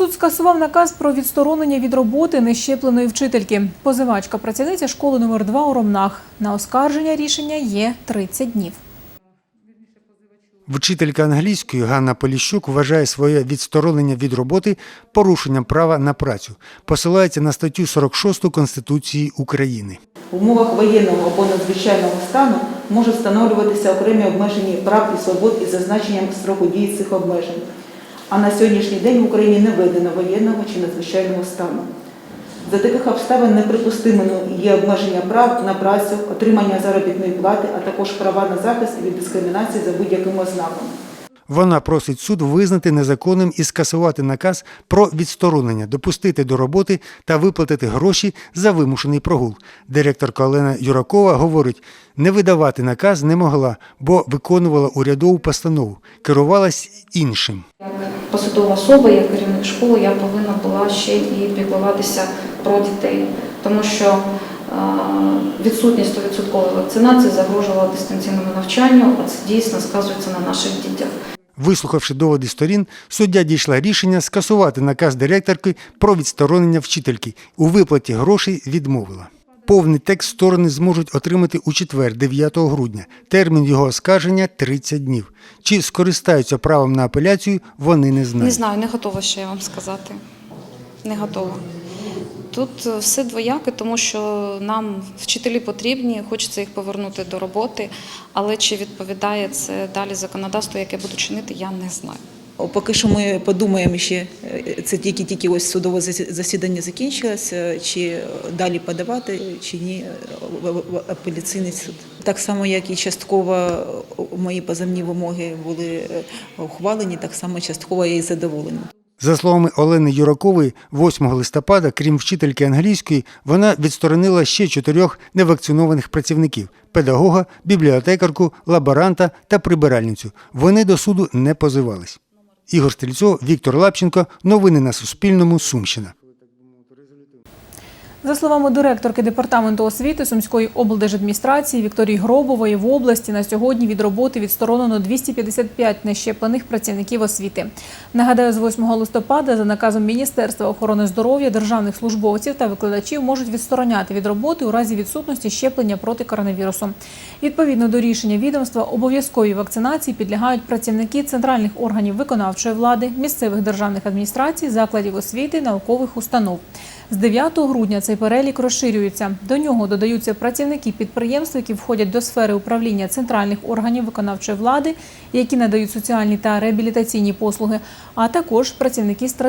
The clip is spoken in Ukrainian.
Суд скасував наказ про відсторонення від роботи нещепленої вчительки. Позивачка працівниця школи номер 2 у Ромнах. На оскарження рішення є 30 днів. Вчителька англійської Ганна Поліщук вважає своє відсторонення від роботи порушенням права на працю. Посилається на статтю 46 Конституції України. В умовах воєнного або надзвичайного стану можуть встановлюватися окремі обмежені прав і свобод із зазначенням строку дії цих обмежень. А на сьогоднішній день в Україні не введено воєнного чи надзвичайного стану. За таких обставин неприпустимими є обмеження прав на працю, отримання заробітної плати, а також права на захист від дискримінації за будь-яким ознаком. Вона просить суд визнати незаконним і скасувати наказ про відсторонення, допустити до роботи та виплатити гроші за вимушений прогул. Директорка Олена Юракова говорить, не видавати наказ не могла, бо виконувала урядову постанову, керувалась іншим. Посадова особа, як керівник школи, я повинна була ще і піклуватися про дітей, тому що е, відсутність 100% вакцинації загрожувала дистанційному навчанню, а це дійсно сказується на наших дітях. Вислухавши доводи сторін, суддя дійшла рішення скасувати наказ директорки про відсторонення вчительки. У виплаті грошей відмовила. Повний текст сторони зможуть отримати у четвер, 9 грудня. Термін його оскарження 30 днів. Чи скористаються правом на апеляцію, вони не знають. Не знаю, не готова ще вам сказати. Не готова. Тут е, все двояке, тому що нам вчителі потрібні, хочеться їх повернути до роботи, але чи відповідає це далі законодавство, яке буду чинити, я не знаю. Поки що ми подумаємо ще, е, це тільки-тільки ось судове засі- засідання закінчилося, чи далі подавати, чи ні е, апеляційний суд. Так само, як і частково е, мої позовні вимоги були е, ухвалені, так само частково я і задоволена. За словами Олени Юракової, 8 листопада, крім вчительки англійської, вона відсторонила ще чотирьох невакцинованих працівників педагога, бібліотекарку, лаборанта та прибиральницю. Вони до суду не позивались. Ігор Стрільцов, Віктор Лапченко. Новини на Суспільному. Сумщина. За словами директорки департаменту освіти Сумської облдержадміністрації Вікторії Гробової, в області на сьогодні від роботи відсторонено 255 нещеплених працівників освіти. Нагадаю, з 8 листопада за наказом Міністерства охорони здоров'я державних службовців та викладачів можуть відстороняти від роботи у разі відсутності щеплення проти коронавірусу. Відповідно до рішення відомства, обов'язковій вакцинації підлягають працівники центральних органів виконавчої влади, місцевих державних адміністрацій, закладів освіти, наукових установ. З 9 грудня цей перелік розширюється. До нього додаються працівники підприємств, які входять до сфери управління центральних органів виконавчої влади, які надають соціальні та реабілітаційні послуги, а також працівники